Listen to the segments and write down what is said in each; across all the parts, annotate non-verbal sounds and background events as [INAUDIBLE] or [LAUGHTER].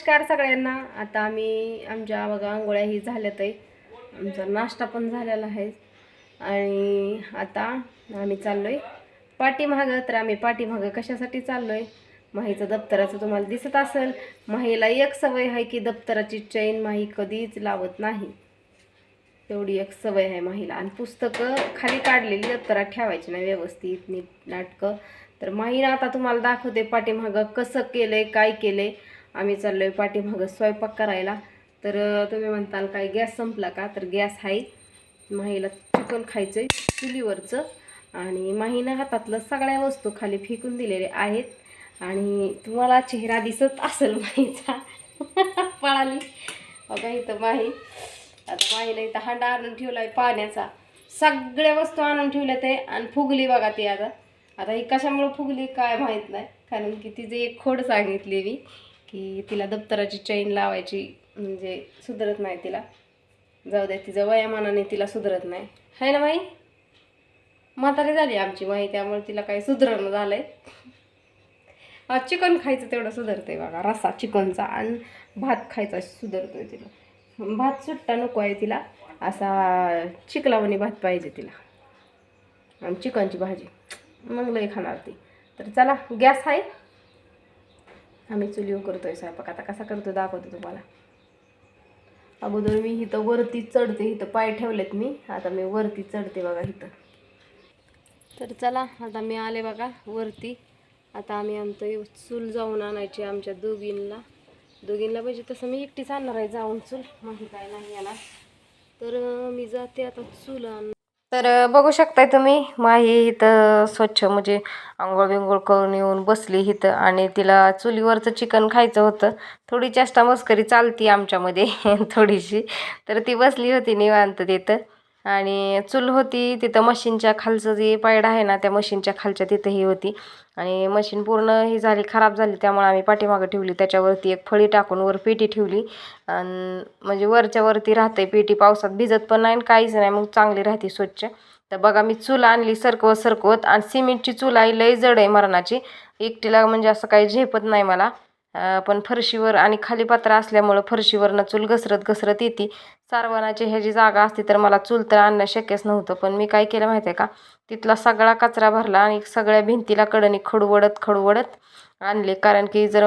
नमस्कार सगळ्यांना. आता आम्ही आमच्या बघा आंघोळ्या ही झाल्यात आहे. आमचा नाश्ता पण झालेला आहे. आणि आता आम्ही चाललो आहे पाठीमागं. तर आम्ही पाठीमागं कशासाठी चाललो आहे माहीचं दप्तराचं तुम्हाला दिसत असेल. माहीला एक सवय आहे की दप्तराची चैन माही कधीच लावत नाही. तेवढी एक सवय आहे माहीला. आणि पुस्तकं खाली काढलेली दप्तरात ठेवायची नाही व्यवस्थित नीट नाटकं. तर माहीनं आता तुम्हाला दाखवते पाठीमागं कसं केलं आहे काय केलं आहे आम्ही चाललो आहे पाठीमागं स्वयंपाक करायला. तर तुम्ही म्हणताल काय गॅस संपला का? तर गॅस आहे माहीला चिकन खायचं आहे चुलीवरचं. आणि माहीनं हातातलं सगळ्या वस्तू खाली फेकून दिलेल्या आहेत. आणि तुम्हाला चेहरा दिसत असेल माहीचा. [LAUGHS] पळाली. बघा इथं माही. आता माहीला इथं हांडा आणून ठेवला आहे पाण्याचा. सगळ्या वस्तू आणून ठेवल्या ते आणि फुगली बघा ती आता. आता ही कशामुळं फुगली काय माहीत नाही. कारण की तिची एक खोड सांगितली मी. की तिला दप्तराची चैन लावायची म्हणजे सुधरत नाही तिला. जाऊ द्या तिचं वयामानाने तिला सुधरत नाही. है ना माई म्हातारी झाली आमची माई त्यामुळे तिला काही सुधरणं झालंय. आहे चिकन खायचं तेवढं सुधरतंय बघा रस्सा चिकनचा आणि भात खायचा सुधरतोय तिला. भात सुट्टा नको आहे तिला असा चिकलावणी भात पाहिजे तिला. आणि चिकनची भाजी मग लई खाणार ती. तर चला गॅस आहे. आम्ही चुलीवर करतोय स्वयंपाक. आता कसा करतो दाखवते तुम्हाला. अगोदर मी इथं वरती चढते इथं पाय ठेवलेत मी. आता मी वरती चढते बघा इथं. तर चला आता मी आले बघा वरती. आता आम्ही आमचं चूल जाऊन आणायची आमच्या दोघींना. दोघींना पाहिजे तसं मी एकटीच आणणार आहे जाऊन चूल. माहीत काय नाही याला तर मी जाते आता चूल आण तर बघू शकताय तुम्ही माही इथं स्वच्छ म्हणजे आंघोळ बिंघोळ करून येऊन बसली इथं आणि तिला चुलीवरचं चिकन खायचं होतं. थोडी चेष्टा मस्करी चालती आमच्यामध्ये [LAUGHS] थोडीशी. तर ती बसली होती निवांत तिथं. आणि चूल होती तिथं मशीनच्या खालचं जे पायडा आहे ना त्या मशीनच्या खालच्या तिथं ही होती. आणि मशीन पूर्ण ही झाली खराब झाली त्यामुळे आम्ही पाठीमागं ठेवली. त्याच्यावरती एक फळी टाकून वर पेटी ठेवली. आणि म्हणजे वरच्या वरती राहते पेटी पावसात भिजत पण नाही आणि काहीच नाही. मग चांगली राहते स्वच्छ. तर बघा मी चूल आणली सरकवत सरकवत आणि सिमेंटची चूल आहे लई जड आहे मरणाची. एकटीला म्हणजे असं काही झेपत नाही मला. पण फरशीवर आणि खाली पात्र असल्यामुळं फरशीवरनं चूल घसरत घसरत येते. सारवणाची ह्याची जागा असती तर मला चूल तर आणणं शक्यच नव्हतं. पण मी काय केलं माहिती आहे का? तिथला सगळा कचरा भरला आणि सगळ्या भिंतीला कडनी खडूवडत खडूवडत आणले. कारण की जर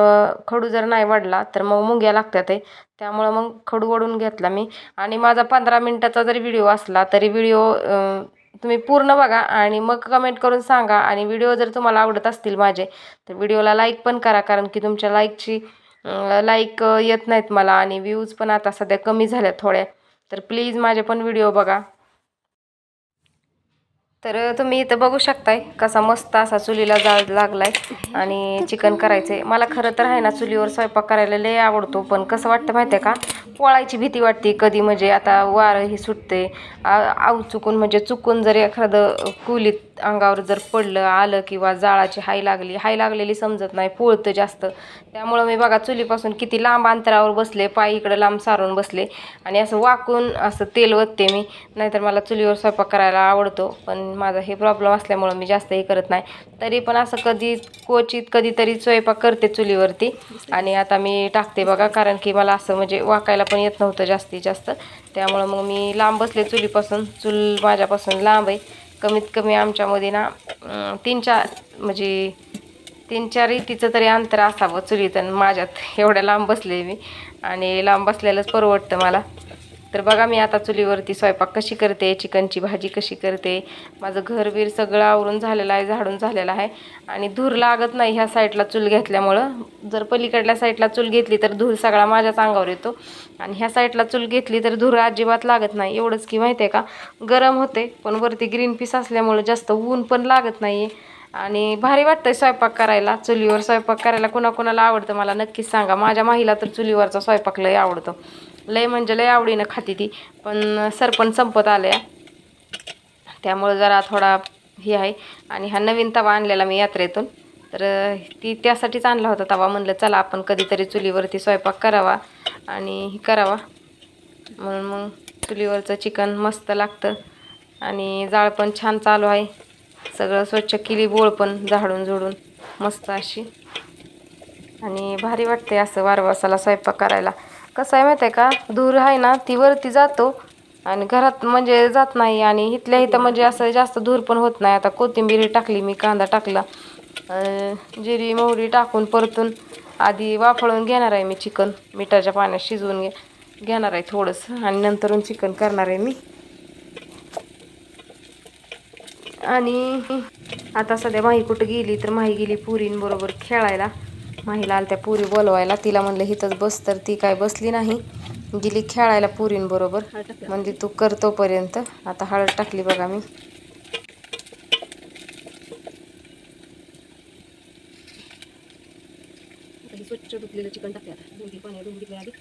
खडू जर नाही वाढला तर मग मुंग्या लागतात आहे त्यामुळं मग खडू वडून घेतला मी. आणि माझा पंधरा मिनटाचा जरी व्हिडिओ असला तरी व्हिडिओ तुम्ही पूर्ण बघा आणि मग कमेंट करून सांगा. आणि व्हिडिओ जर तुम्हाला आवडत असतील माझे तर व्हिडिओला लाईक पण करा. कारण की तुमच्या लाईकची लाईक येत नाहीत मला आणि व्ह्यूज पण आता सध्या कमी झाल्या थोड्या. तर प्लीज माझे पण व्हिडिओ बघा. तर तुम्ही इथं बघू शकताय कसा मस्त असा चुलीला जाळ लागलाय आणि चिकन करायचंय. मला खरं तर आहे ना चुलीवर स्वयंपाक करायला लय आवडतो पण कसं वाटतं माहिती आहे का? पोळायची भीती वाटते कधी म्हणजे आता वारं ही सुटते आ- आव चुकून म्हणजे चुकून जर एखादं कुलीत अंगावर जर पडलं आलं किंवा जाळाची हाय लागली हाय लागलेली समजत नाही पोळतं जास्त. त्यामुळं मी बघा चुलीपासून किती लांब अंतरावर बसले पाय इकडं लांब सारून बसले. आणि असं वाकून असं तेल ओतते मी. नाहीतर मला चुलीवर स्वयंपाक करायला आवडतो. पण माझा हे प्रॉब्लेम असल्यामुळं मी जास्त हे करत नाही. तरी पण असं कधी क्वचित कधीतरी स्वयंपाक करते चुलीवरती. आणि आता मी टाकते बघा कारण की मला असं म्हणजे वाकायला पण येत नव्हतं जास्तीत जास्त. त्यामुळं मग मी लांब बसले चुलीपासून. चूल माझ्यापासून लांब आहे. कमीत कमी आमच्यामध्ये ना तीन चार म्हणजे तीन चार इटीचं तरी अंतर असावं चुलीत आणि माझ्यात. एवढ्या लांब बसले मी आणि लांब बसलेलंच परवडतं मला. तर बघा मी आता चुलीवरती स्वयंपाक कशी करते चिकनची भाजी कशी करते. माझं घरबीर सगळं आवरून झालेलं आहे झाडून झालेलं आहे. आणि धूर लागत नाही ह्या साईडला चूल घेतल्यामुळं. जर पलीकडल्या साईडला चूल घेतली तर धूर सगळा माझ्याच अंगावर येतो. आणि ह्या साईडला चूल घेतली तर धूर अजिबात लागत नाही. एवढंच की माहिती आहे का? गरम होते पण वरती ग्रीन पीस असल्यामुळं जास्त ऊन पण लागत नाही आणि भारी वाटतंय स्वयंपाक करायला. चुलीवर स्वयंपाक करायला कुणाकुणाला आवडतं मला नक्कीच सांगा. माझ्या माहीला तर चुलीवरचा स्वयंपाक लय आवडतो. लय म्हणजे लय आवडीनं खाती ती पण सरपण संपत आल्या. त्यामुळं जरा थोडा हे आहे. आणि हा नवीन तवा आणलेला मी यात्रेतून. तर ती त्यासाठीच आणला होता तवा. म्हणलं चला आपण कधीतरी चुलीवरती स्वयंपाक करावा आणि हे करावा. म्हणून मग चुलीवरचं चिकन मस्त लागतं. आणि जाळ पण छान चालू आहे. सगळं स्वच्छ केली बोळ पण झाडून झोडून. मस्त अशी. आणि भारी वाटते असं वारवासाला स्वयंपाक करायला. कसं आहे माहिती आहे का? धूर आहे ना ती वरती जातो आणि घरात म्हणजे जात नाही आणि इथल्या इथं म्हणजे असं जास्त धूर पण होत नाही. आता कोथिंबीर टाकली मी कांदा टाकला. जिरी मोहरी टाकून परतून आधी वाफळून घेणार आहे मी चिकन. मिठाच्या पाण्यात शिजवून घे घेणार आहे थोडंसं आणि नंतरून चिकन करणार आहे मी. आणि आता सध्या माही कुठं गेली तर माही गेली पुरींबरोबर खेळायला. माहीला आल्या त्या पुरी बोलवायला. तिला म्हणलं हिथंच बस. तर ती काय बसली नाही. गेली खेळायला पुरींबरोबर म्हणजे तू करतोपर्यंत आता हळद टाकली बघा मी. स्वच्छ धुतलेलं चिकन टाकते आता. दोन तीन धुवून आधी.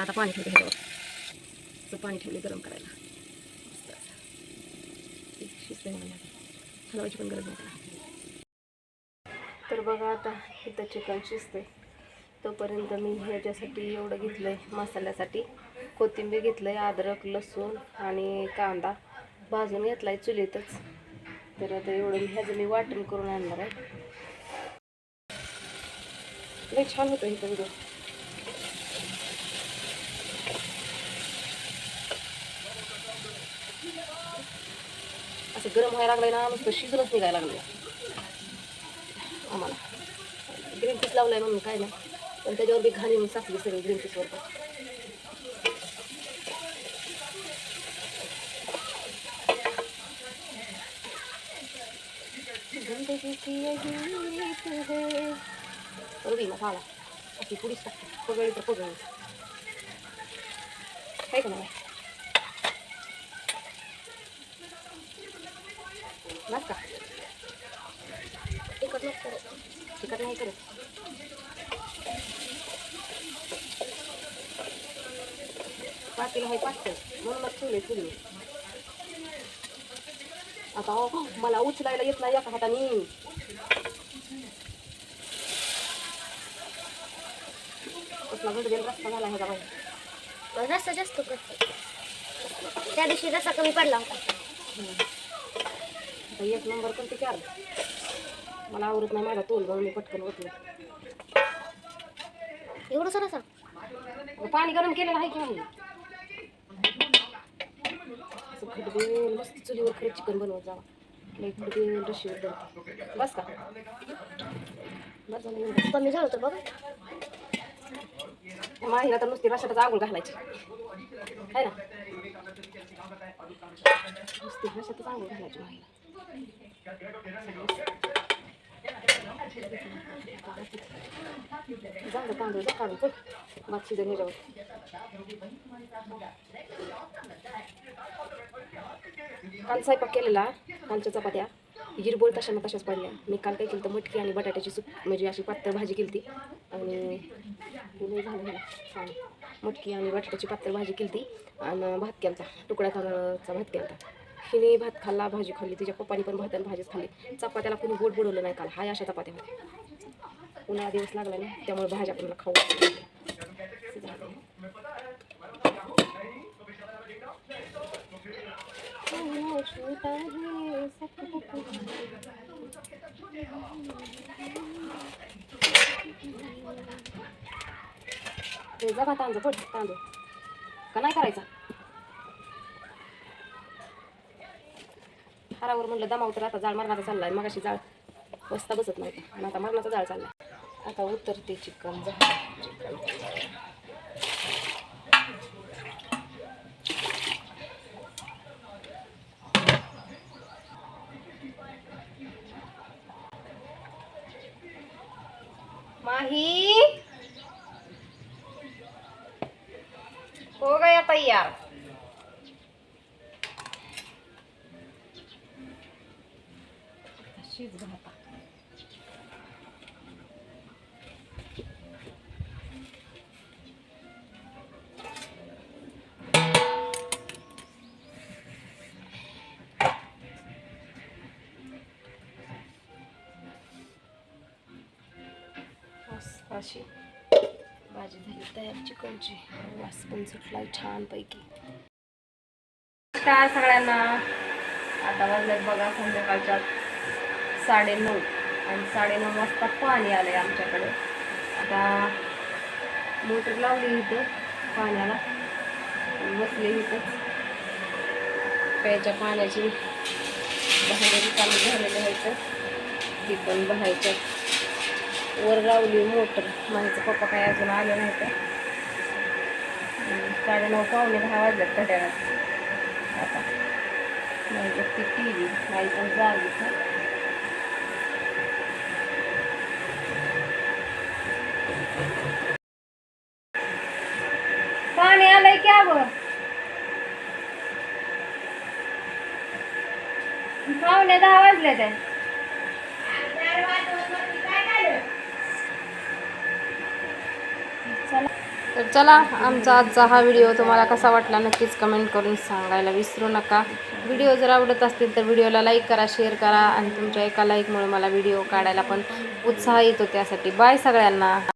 त्याला आता पाणी ठेवले ह्याच्यावर पाणी ठेवले गरम करायला. मस्त हलवायची पण गरज नाही तर बघा आता इथं चिकन शिजते तोपर्यंत मी ह्याच्यासाठी एवढं घेतलं आहे मसाल्यासाठी. कोथिंबीर घेतलं आहे अद्रक लसूण आणि कांदा. भाजून घेतला आहे चुलीतच. तर आता एवढं ह्याचं मी वाटण करून आणणार आहे. लई छान होतं इथं असं गरम व्हायला लागलं ना नुसतं शिजूनच निघायला लागलं आम्हाला. ग्रीन पीस लावलाय म्हणून काय नाही. पण त्याच्यावर बी घाणी साचली सगळी ग्रीन पीसवर पण. जिंदगी मसाला अशी पुडीच टाकते. पगळी तर पगळी. काय का नाही? बस का तिखट नाही करत तिखट नाही करत पाटील आहे पाटतं म्हणूनच ठेवले ठेवले आता अहो, मला उचलायला येत नाही एका हाताने कसला गडबेल रस्ता झाला ह्याचा बाई रस्सा जास्त करतो त्या दिवशी रस्सा कमी पडला होता आता एक नंबर पण ते चार मला आवडत नाही माझा तोल मी पटकन होत एवढं सर. रस्सा पाणी गरम केलेलं आहे की नाही? असं मस्त चुलीवर खरं चिकन बनवत जावा. लई खडबेल रशीवर बनते बस का? बस. कमी झालं होतं बघ. माहिला तर नुसती रशातच आंघोळ घालायची. आहे ना? नुसती रशातच आंघोळ घालायची माहिला जाऊ दे तांदूळ जा काढून चल भात शिजन काल स्वयंपाक केलेला कालच्या चपात्या. गिरबोळ तशा ना तशाच पडल्या. मी काल काय केलं तर मटकी आणि बटाट्याची सूप म्हणजे अशी पातळ भाजी केली ती आणि झालं मटकी आणि बटाट्याची पातळ भाजी केली ती आणि भात केलता तुकड्या तांदळाचा भात केलता. हिने भात खाल्ला भाजी खाल्ली तिच्या पप्पानी पण भात आणि भाजीच खाल्ली. चपात्याला कोणी गोड बुडवलं नाही काल. हाय अशा चपात्या होत्या. उन्हाळा दिवस लागला ना त्यामुळे भाज्या पण खाऊ जगा तांदूळ तांदूळ. का नाही करायचा? हारावर म्हणलं दमाव तर आता जाळ मरणाचा चालला आहे मगाशी जाळ बसता बसत नाही आणि आता मरणाचा जाळ चालला आता उतरते चिकन माही? हो गया तयार अशी. भाजी झाली तयार चिकनची वास पण सुटला छानपैकी. काय सगळ्यांना. आता वाजल्यात बघा संध्याकाळच्या साडेनऊ आणि साडेनऊ वाजता पाणी आलंय आमच्याकडे. आता मोटर लावली इथं पाण्याला. बसले इथंच. प्यायच्या पाण्याची बाहेर चालू झालेलं आहे तर. ती पण बहायच्या वर लावली मोटर. माझ्याचं पप्पा काय अजून आले नाही तर साडेनऊ पावणे दहा वाजल्यात घड्याळात. आता नाही ती टी व्ही नाही पण जागी. आहे. पाणी आलंय की अगं पावणे दहा वाजले ते तर चला आमचा आजचा हा व्हिडिओ तुम्हाला कसा वाटला नक्कीच कमेंट करून सांगायला विसरू नका. व्हिडिओ जर आवडत असतील तर व्हिडिओला लाईक करा शेअर करा आणि तुमच्या एका लाईकमुळे मला व्हिडिओ काढायला पण उत्साह येतो त्यासाठी. बाय सगळ्यांना.